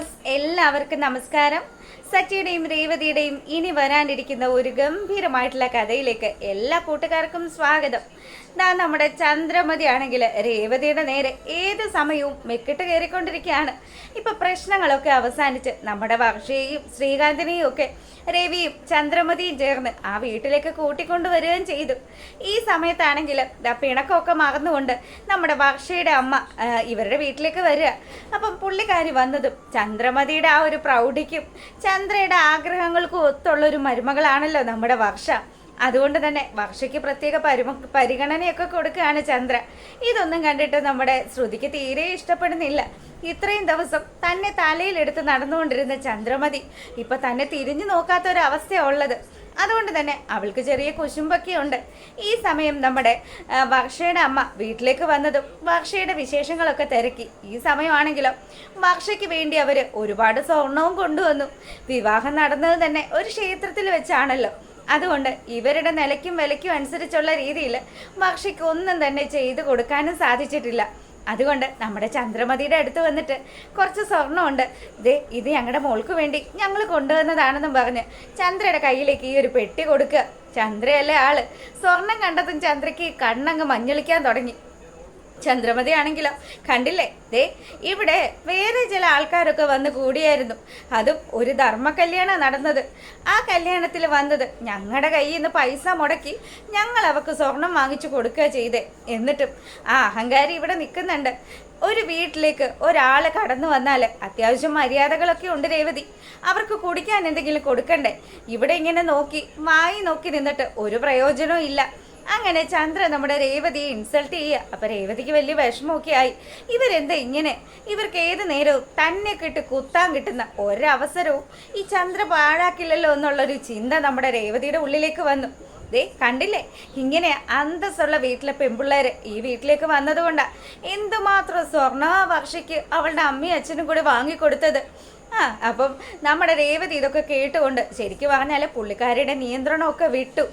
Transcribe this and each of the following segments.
Viewers എല്ലാവർക്കും നമസ്കാരം. സച്ചിയുടെയും രേവതിയുടെയും ഇനി വരാനിരിക്കുന്ന ഒരു ഗംഭീരമായിട്ടുള്ള കഥയിലേക്ക് എല്ലാ കൂട്ടുകാർക്കും സ്വാഗതം. ദാ നമ്മുടെ ചന്ദ്രമതി ആണെങ്കിൽ രേവതിയുടെ നേരെ ഏത് സമയവും മെക്കിട്ട് കയറിക്കൊണ്ടിരിക്കുകയാണ്. ഇപ്പൊ പ്രശ്നങ്ങളൊക്കെ അവസാനിച്ച് നമ്മുടെ വർഷയെയും ശ്രീകാന്തിനെയും ഒക്കെ രവിയും ചന്ദ്രമതിയും ചേർന്ന് ആ വീട്ടിലേക്ക് കൂട്ടിക്കൊണ്ടുവരികയും ചെയ്തു. ഈ സമയത്താണെങ്കിൽ പിണക്കമൊക്കെ മറന്നുകൊണ്ട് നമ്മുടെ വർഷയുടെ അമ്മ ഇവരുടെ വീട്ടിലേക്ക് വരിക. അപ്പം പുള്ളിക്കാരി വന്നതും ചന്ദ്രമതിയുടെ ആ ഒരു പ്രൗഢിക്കും ചന്ദ്രയുടെ ആഗ്രഹങ്ങൾക്ക് ഒത്തുള്ള ഒരു മരുമകളാണല്ലോ നമ്മുടെ വർഷ. അതുകൊണ്ട് തന്നെ വർഷയ്ക്ക് പ്രത്യേക പരിമ പരിഗണനയൊക്കെ കൊടുക്കുകയാണ് ചന്ദ്ര. ഇതൊന്നും കണ്ടിട്ട് നമ്മുടെ ശ്രുതിക്ക് തീരെ ഇഷ്ടപ്പെടുന്നില്ല. ഇത്രയും ദിവസം തന്നെ തലയിലെടുത്ത് നടന്നുകൊണ്ടിരുന്ന ചന്ദ്രമതി ഇപ്പൊ തന്നെ തിരിഞ്ഞു നോക്കാത്ത ഒരു അവസ്ഥയാണ് ഉള്ളത്. അതുകൊണ്ട് തന്നെ അവൾക്ക് ചെറിയ കുശുമ്പൊക്കെ ഉണ്ട്. ഈ സമയം നമ്മുടെ വർഷയുടെ അമ്മ വീട്ടിലേക്ക് വന്നതും വർഷയുടെ വിശേഷങ്ങളൊക്കെ തിരക്കി. ഈ സമയമാണെങ്കിലും വർഷയ്ക്ക് വേണ്ടി അവർ ഒരുപാട് സ്വർണവും കൊണ്ടുവന്നു. വിവാഹം നടന്നത് തന്നെ ഒരു ക്ഷേത്രത്തിൽ വെച്ചാണല്ലോ. അതുകൊണ്ട് ഇവരുടെ നിലയ്ക്കും വിലയ്ക്കും അനുസരിച്ചുള്ള രീതിയിൽ വർഷയ്ക്ക് ഒന്നും തന്നെ ചെയ്തു കൊടുക്കാനും സാധിച്ചിട്ടില്ല. അതുകൊണ്ട് നമ്മുടെ ചന്ദ്രമതിയുടെ അടുത്ത് വന്നിട്ട് കുറച്ച് സ്വർണമുണ്ട് ദേ ഇത് ഞങ്ങളുടെ മോൾക്ക് വേണ്ടി ഞങ്ങൾ കൊണ്ടുവന്നതാണെന്നും പറഞ്ഞ് ചന്ദ്രയുടെ കയ്യിലേക്ക് ഈ ഒരു പെട്ടി കൊടുക്കുക ചന്ദ്രയല്ലേ ആൾ. സ്വർണം കണ്ടതും ചന്ദ്രയ്ക്ക് കണ്ണങ്ങ് മഞ്ഞളിക്കാൻ തുടങ്ങി. ചന്ദ്രമതി ആണെങ്കിലോ കണ്ടില്ലേ? ദേ ഇവിടെ വേറെ ചില ആൾക്കാരൊക്കെ വന്ന് കൂടിയായിരുന്നു. അതും ഒരു ധർമ്മ കല്യാണം നടന്നത്. ആ കല്യാണത്തിൽ വന്നത് ഞങ്ങളുടെ കയ്യിൽ നിന്ന് പൈസ മുടക്കി ഞങ്ങൾ അവർക്ക് സ്വർണം വാങ്ങിച്ചു കൊടുക്കുക ചെയ്തേ. എന്നിട്ടും ആ അഹങ്കാരി ഇവിടെ നിൽക്കുന്നുണ്ട്. ഒരു വീട്ടിലേക്ക് ഒരാൾ കടന്നു വന്നാൽ അത്യാവശ്യം മര്യാദകളൊക്കെ ഉണ്ട് രേവതി. അവർക്ക് കുടിക്കാൻ എന്തെങ്കിലും കൊടുക്കണ്ടേ? ഇവിടെ ഇങ്ങനെ നോക്കി വായി നോക്കി നിന്നിട്ട് ഒരു പ്രയോജനവും ഇല്ല. അങ്ങനെ ചന്ദ്ര നമ്മുടെ രേവതിയെ ഇൻസൾട്ട് ചെയ്യുക. അപ്പൊ രേവതിക്ക് വലിയ വിഷമമൊക്കെ ആയി. ഇവരെന്താ ഇങ്ങനെ? ഇവർക്ക് ഏത് നേരവും തന്നെ കിട്ട് കുത്താൻ കിട്ടുന്ന ഒരവസരവും ഈ ചന്ദ്ര പാഴാക്കില്ലല്ലോ എന്നുള്ളൊരു ചിന്ത നമ്മുടെ രേവതിയുടെ ഉള്ളിലേക്ക് വന്നു. ദേ കണ്ടില്ലേ? ഇങ്ങനെ അന്തസ്സുള്ള വീട്ടിലെ പെൺപിള്ളേര് ഈ വീട്ടിലേക്ക് വന്നതുകൊണ്ടാ. എന്തുമാത്രം സ്വർണ വർഷയ്ക്ക് അവളുടെ അമ്മയും അച്ഛനും കൂടി വാങ്ങിക്കൊടുത്തത്. ആ അപ്പം നമ്മുടെ രേവതി ഇതൊക്കെ കേട്ടുകൊണ്ട് ശരിക്കും പറഞ്ഞാൽ പുള്ളിക്കാരിയുടെ നിയന്ത്രണമൊക്കെ വിട്ടു.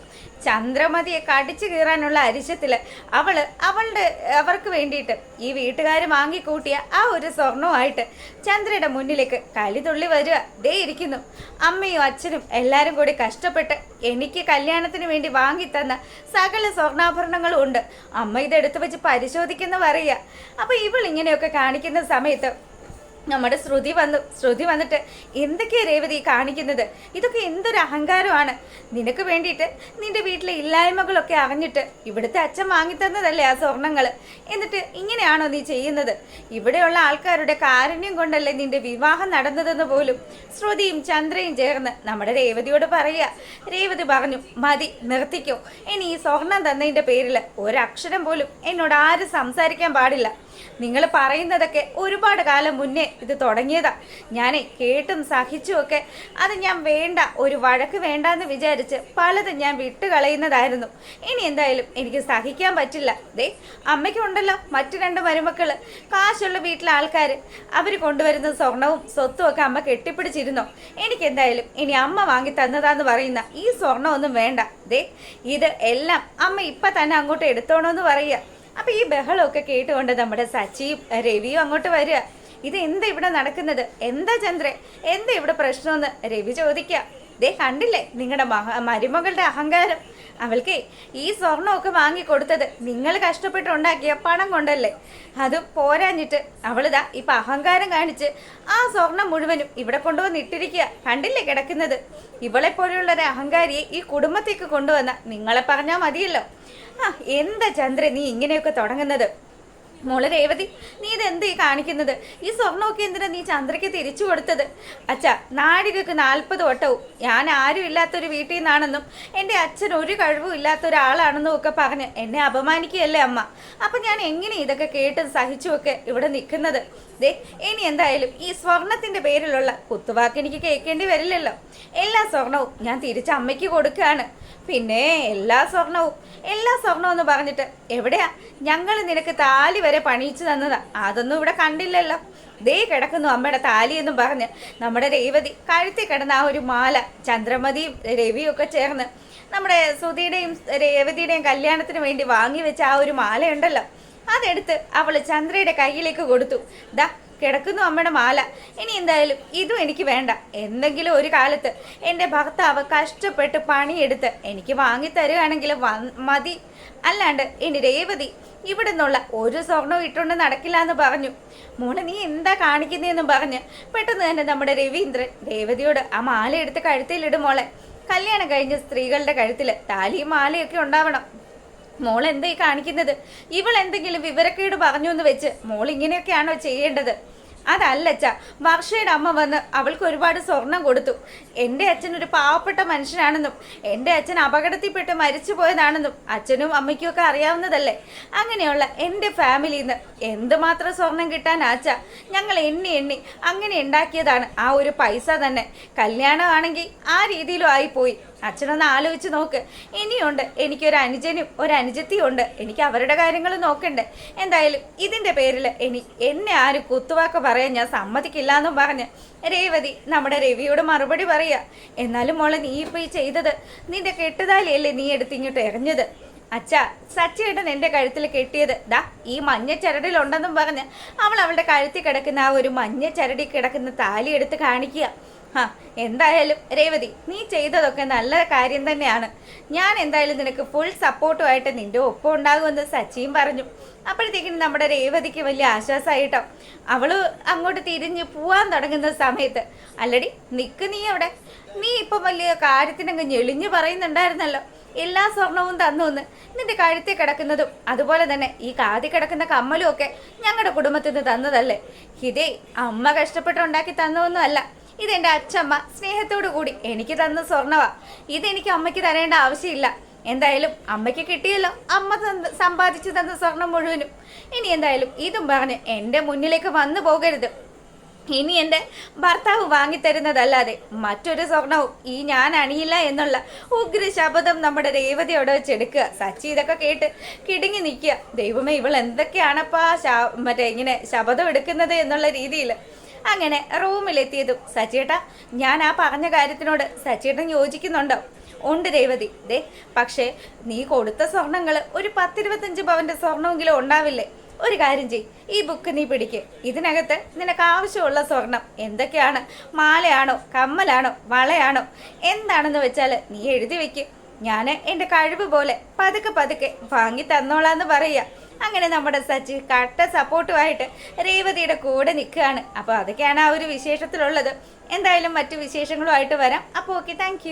ചന്ദ്രമതിയെ കടിച്ചു കീറാനുള്ള അരിശത്തിൽ അവൾ അവളുടെ അവർക്ക് വേണ്ടിയിട്ട് ഈ വീട്ടുകാർ വാങ്ങിക്കൂട്ടിയ ആ ഒരു സ്വർണവുമായിട്ട് ചന്ദ്രയുടെ മുന്നിലേക്ക് കലിതുള്ളി വരിക. ദേ ഇരിക്കുന്നു. അമ്മയും അച്ഛനും എല്ലാവരും കൂടി കഷ്ടപ്പെട്ട് എനിക്ക് കല്യാണത്തിന് വേണ്ടി വാങ്ങിത്തന്ന സകല സ്വർണാഭരണങ്ങളും ഉണ്ട്. അമ്മ ഇതെടുത്ത് വെച്ച് പരിശോധിക്കുന്ന പറയുക അപ്പൊ ഇവൾ ഇങ്ങനെയൊക്കെ കാണിക്കുന്ന സമയത്ത് നമ്മുടെ ശ്രുതി വന്നു ശ്രുതി വന്നിട്ട് എന്തൊക്കെയാ രേവതി കാണിക്കുന്നത്? ഇതൊക്കെ എന്തൊരു അഹങ്കാരമാണ്? നിനക്ക് വേണ്ടിയിട്ട് നിന്റെ വീട്ടിലെ ഇല്ലായ്മകളൊക്കെ അറിഞ്ഞിട്ട് ഇവിടുത്തെ അച്ഛൻ വാങ്ങിത്തന്നതല്ലേ ആ സ്വർണങ്ങൾ എന്നിട്ട് ഇങ്ങനെയാണോ നീ ചെയ്യുന്നത്? ഇവിടെയുള്ള ആൾക്കാരുടെ കാരുണ്യം കൊണ്ടല്ലേ നിന്റെ വിവാഹം നടന്നതെന്ന് പോലും ശ്രുതിയും ചന്ദ്രയും ചേർന്ന് നമ്മുടെ രേവതിയോട് പറയുക. രേവതി പറഞ്ഞു മതി നിർത്തിക്കോ. ഇനി ഈ സ്വർണം തന്നതിന്റെ പേരിൽ ഒരക്ഷരം പോലും എന്നോട് ആരും സംസാരിക്കാൻ പാടില്ല. നിങ്ങൾ പറയുന്നതൊക്കെ ഒരുപാട് കാലം മുന്നേ ഇത് തുടങ്ങിയതാ. ഞാൻ കേട്ടും സഹിച്ചുമൊക്കെ അത് ഞാൻ വേണ്ട ഒരു വഴക്ക് വേണ്ട എന്ന് വിചാരിച്ച് പലതും ഞാൻ വിട്ടുകളയുന്നതായിരുന്നു ഇനി എന്തായാലും എനിക്ക് സഹിക്കാൻ പറ്റില്ല. ദേ അമ്മയ്ക്കുണ്ടല്ലോ മറ്റു രണ്ട് മരുമക്കൾ. കാശുള്ള വീട്ടിലെ ആൾക്കാർ അവർ കൊണ്ടുവരുന്ന സ്വർണവും സ്വത്തും ഒക്കെ അമ്മ കെട്ടിപ്പിടിച്ചിരുന്നു. എനിക്കെന്തായാലും ഇനി അമ്മ വാങ്ങി തന്നതാന്ന് പറയുന്ന ഈ സ്വർണമൊന്നും വേണ്ട. ദേ ഇത് എല്ലാം അമ്മ ഇപ്പം തന്നെ അങ്ങോട്ട് എടുത്തോണോന്ന് പറയുക. അപ്പൊ ഈ ബഹളമൊക്കെ കേട്ടുകൊണ്ട് നമ്മുടെ സച്ചിയും രവിയും അങ്ങോട്ട് വരിക. ഇത് എന്താ ഇവിടെ നടക്കുന്നത്? എന്താ ചന്ദ്രൻ? എന്താ ഇവിടെ പ്രശ്നമെന്ന് രവി ചോദിക്കുക ദേ കണ്ടില്ലേ നിങ്ങളുടെ മരുമകളുടെ അഹങ്കാരം? അവൾക്ക് ഈ സ്വർണമൊക്കെ വാങ്ങി കൊടുത്തത് നിങ്ങൾ കഷ്ടപ്പെട്ടുണ്ടാക്കിയ പണം കൊണ്ടല്ലേ? അത് പോരാഞ്ഞിട്ട് അവളിതാ ഇപ്പൊ അഹങ്കാരം കാണിച്ച് ആ സ്വർണം മുഴുവനും ഇവിടെ കൊണ്ടുവന്ന് ഇട്ടിരിക്കുക കണ്ടില്ലേ കിടക്കുന്നത്? ഇവളെ പോലെയുള്ള ഒരു അഹങ്കാരിയെ ഈ കുടുംബത്തേക്ക് കൊണ്ടുവന്ന നിങ്ങളെ പറഞ്ഞാൽ മതിയല്ലോ. ആ എന്താ ചന്ദ്രൻ നീ ഇങ്ങനെയൊക്കെ തുടങ്ങുന്നത്? മോളെ രേവതി നീ ഇതെന്ത് ഈ കാണിക്കുന്നത്? ഈ സ്വർണമൊക്കെ എന്തിനാ നീ ചന്ദ്രയ്ക്ക് തിരിച്ചു കൊടുത്തത്? അച്ഛാ നാഴികക്ക് നാൽപ്പത് വട്ടവും. ഞാൻ ആരും ഇല്ലാത്തൊരു വീട്ടിൽ നിന്നാണെന്നും എന്റെ അച്ഛൻ ഒരു കഴിവും ഇല്ലാത്ത ഒരാളാണെന്നും ഒക്കെ പറഞ്ഞ് എന്നെ അപമാനിക്കുകയല്ലേ അമ്മ. അപ്പം ഞാൻ എങ്ങനെ ഇതൊക്കെ കേട്ട് സഹിച്ചുമൊക്കെ ഇവിടെ നിൽക്കുന്നത്? ദേ ഇനി എന്തായാലും ഈ സ്വർണത്തിന്റെ പേരിലുള്ള കുത്തുവാക്ക് എനിക്ക് കേൾക്കേണ്ടി വരില്ലല്ലോ. എല്ലാ സ്വർണവും ഞാൻ തിരിച്ച് അമ്മയ്ക്ക് കൊടുക്കുകയാണ്. പിന്നെ എല്ലാ സ്വർണവും എല്ലാ സ്വർണവും എന്ന് പറഞ്ഞിട്ട് എവിടെയാ? ഞങ്ങൾ നിനക്ക് താലി വരെ പണിയിച്ചു തന്നതാ. അതൊന്നും ഇവിടെ കണ്ടില്ലല്ലോ. ദേ കിടക്കുന്നു അമ്മയുടെ താലി എന്നും പറഞ്ഞ് നമ്മുടെ രേവതി കഴുത്തി കിടന്ന ആ ഒരു മാല ചന്ദ്രമതിയും രവിയും ഒക്കെ ചേർന്ന് നമ്മുടെ സുധിയുടെയും രേവതിയുടെയും കല്യാണത്തിന് വേണ്ടി വാങ്ങി വെച്ച ആ ഒരു മാലയുണ്ടല്ലോ. അതെടുത്ത് അവൾ ചന്ദ്രയുടെ കയ്യിലേക്ക് കൊടുത്തു. ദാ കിടക്കുന്നു അമ്മയുടെ മാല. ഇനി എന്തായാലും ഇതും എനിക്ക് വേണ്ട. എന്തെങ്കിലും ഒരു കാലത്ത് എന്റെ ഭർത്താവ് കഷ്ടപ്പെട്ട് പണിയെടുത്ത് എനിക്ക് വാങ്ങി തരുകയാണെങ്കിൽ മതി. അല്ലാണ്ട് ഇനി രേവതി ഇവിടെ നിന്നുള്ള ഒരു സ്വർണവും ഇട്ടുകൊണ്ട് നടക്കില്ല എന്ന് പറഞ്ഞു. മോളെ നീ എന്താ കാണിക്കുന്നതെന്ന് പറഞ്ഞ് പെട്ടെന്ന് തന്നെ നമ്മുടെ രവീന്ദ്രൻ രേവതിയോട് ആ മാല എടുത്ത് കഴുത്തിലിടും മോളെ. കല്യാണം കഴിഞ്ഞ സ്ത്രീകളുടെ കഴുത്തിൽ താലിയും മാലയൊക്കെ ഉണ്ടാവണം. മോൾ എന്താ ഈ കാണിക്കുന്നത്? ഇവൾ എന്തെങ്കിലും വിവരക്കേട് പറഞ്ഞു എന്ന് വെച്ച് മോൾ ഇങ്ങനെയൊക്കെയാണോ ചെയ്യേണ്ടത്? അതല്ലച്ച വർഷയുടെ അമ്മ വന്ന് അവൾക്ക് ഒരുപാട് സ്വർണം കൊടുത്തു. എന്റെ അച്ഛൻ ഒരു പാവപ്പെട്ട മനുഷ്യനാണെന്നും എന്റെ അച്ഛൻ അപകടത്തിൽപ്പെട്ട് മരിച്ചു പോയതാണെന്നും അച്ഛനും അമ്മയ്ക്കും ഒക്കെ അറിയാവുന്നതല്ലേ? അങ്ങനെയുള്ള എന്റെ ഫാമിലിയിൽ നിന്ന് എന്തുമാത്രം സ്വർണം കിട്ടാനാച്ച ഞങ്ങൾ എണ്ണി എണ്ണി അങ്ങനെ ഉണ്ടാക്കിയതാണ് ആ ഒരു പൈസ തന്നെ. കല്യാണമാണെങ്കിൽ ആ രീതിയിലും ആയിപ്പോയി. അച്ഛനൊന്ന് ആലോചിച്ച് നോക്ക്. ഇനിയുണ്ട് എനിക്കൊരു അനുജനും ഒരു അനുജത്തിയും ഉണ്ട്. എനിക്ക് അവരുടെ കാര്യങ്ങൾ നോക്കണ്ടേ. എന്തായാലും ഇതിന്റെ പേരിൽ ഇനി എന്നെ ആരും കുത്തുവാക്ക് പറയാൻ ഞാൻ സമ്മതിക്കില്ല എന്നും പറഞ്ഞ് രേവതി നമ്മുടെ രവിയോട് മറുപടി പറയുക എന്നാലും മോളെ നീ ഇപ്പോൾ ഈ ചെയ്തത് നിന്റെ കെട്ടുതാലിയല്ലേ നീ എടുത്തിങ്ങോട്ട് എറിഞ്ഞത്? അച്ഛാ സച്ചിയേട്ടൻ എന്റെ കഴുത്തിൽ കെട്ടിയത്. ദാ ഈ മഞ്ഞ ചരടിലുണ്ടെന്നും പറഞ്ഞ് അവൾ അവളുടെ കഴുത്തിൽ കിടക്കുന്ന ആ ഒരു മഞ്ഞ ചരടി കിടക്കുന്ന താലി എടുത്ത് കാണിക്കുക. ആ എന്തായാലും രേവതി നീ ചെയ്തതൊക്കെ നല്ല കാര്യം തന്നെയാണ്. ഞാൻ എന്തായാലും നിനക്ക് ഫുൾ സപ്പോർട്ടുമായിട്ട് നിന്റെ ഒപ്പം ഉണ്ടാകുമെന്ന് സച്ചിയും പറഞ്ഞു. അപ്പോഴത്തേക്കിനും നമ്മുടെ രേവതിക്ക് വലിയ ആശ്വാസമായിട്ടോ അവൾ അങ്ങോട്ട് തിരിഞ്ഞ് പോവാൻ തുടങ്ങുന്ന സമയത്ത് അല്ലടി നിക്ക് നീ അവിടെ. നീ ഇപ്പം വലിയ കാര്യത്തിനങ്ങ് ഞെളിഞ്ഞു പറയുന്നുണ്ടായിരുന്നല്ലോ. എല്ലാ സ്വർണവും തന്നു എന്ന് നിന്റെ കഴുത്തിൽ കിടക്കുന്നതും അതുപോലെ തന്നെ ഈ കാതി കിടക്കുന്ന കമ്മലും ഒക്കെ ഞങ്ങളുടെ കുടുംബത്തിൽ നിന്ന് തന്നതല്ലേ. ഇതേ അമ്മ കഷ്ടപ്പെട്ടുണ്ടാക്കി തന്നതൊന്നും അല്ല. ഇതെന്റെ അച്ഛമ്മ സ്നേഹത്തോടു കൂടി എനിക്ക് തന്ന സ്വർണവാ. ഇതെനിക്ക് അമ്മയ്ക്ക് തരേണ്ട ആവശ്യമില്ല. എന്തായാലും അമ്മയ്ക്ക് കിട്ടിയല്ലോ. അമ്മ തന്ന് സമ്പാദിച്ചു തന്ന സ്വർണം മുഴുവനും. ഇനി എന്തായാലും ഇതും പറഞ്ഞ് എന്റെ മുന്നിലേക്ക് വന്നു പോകരുത്. ഇനി എന്റെ ഭർത്താവ് വാങ്ങിത്തരുന്നതല്ലാതെ മറ്റൊരു സ്വർണവും ഈ ഞാൻ അണിയില്ല എന്നുള്ള ഉഗ്ര ശബ്ദം നമ്മുടെ രേവതിയോട് വെച്ചെടുക്കുക. സച്ചി ഇതൊക്കെ കേട്ട് കിടുങ്ങി നിൽക്കുക. ദൈവമേ ഇവൾ എന്തൊക്കെയാണപ്പാ മറ്റേ ഇങ്ങനെ ശബദം എടുക്കുന്നത് എന്നുള്ള രീതിയിൽ അങ്ങനെ റൂമിലെത്തിയതും സച്ചേട്ടാ ഞാൻ ആ പറഞ്ഞ കാര്യത്തിനോട് സച്ചേട്ടൻ യോജിക്കുന്നുണ്ടോ? ഉണ്ട് രേവതി. ദേ പക്ഷേ നീ കൊടുത്ത സ്വർണങ്ങൾ ഒരു പത്തിരുപത്തഞ്ച് പവന്റെ സ്വർണമെങ്കിലും ഉണ്ടാവില്ലേ? ഒരു കാര്യം ചെയ് ഈ ബുക്ക് നീ പിടിക്ക്. ഇതിനകത്ത് നിനക്ക് ആവശ്യമുള്ള സ്വർണം എന്തൊക്കെയാണ്? മാലയാണോ കമ്മലാണോ വളയാണോ? എന്താണെന്ന് വെച്ചാൽ നീ എഴുതി വെക്ക്. ഞാൻ എന്റെ കഴിവ് പോലെ പതുക്കെ പതുക്കെ വാങ്ങി തന്നോളാന്ന് പറയുക. അങ്ങനെ നമ്മുടെ സച്ചി കട്ട സപ്പോർട്ടുമായിട്ട് രേവതിയുടെ കൂടെ നിൽക്കുകയാണ്. അപ്പോൾ അതൊക്കെയാണ് ആ ഒരു വിശേഷത്തിലുള്ളത്. എന്തായാലും മറ്റു വിശേഷങ്ങളുമായിട്ട് വരാം. അപ്പോൾ ഓക്കെ താങ്ക്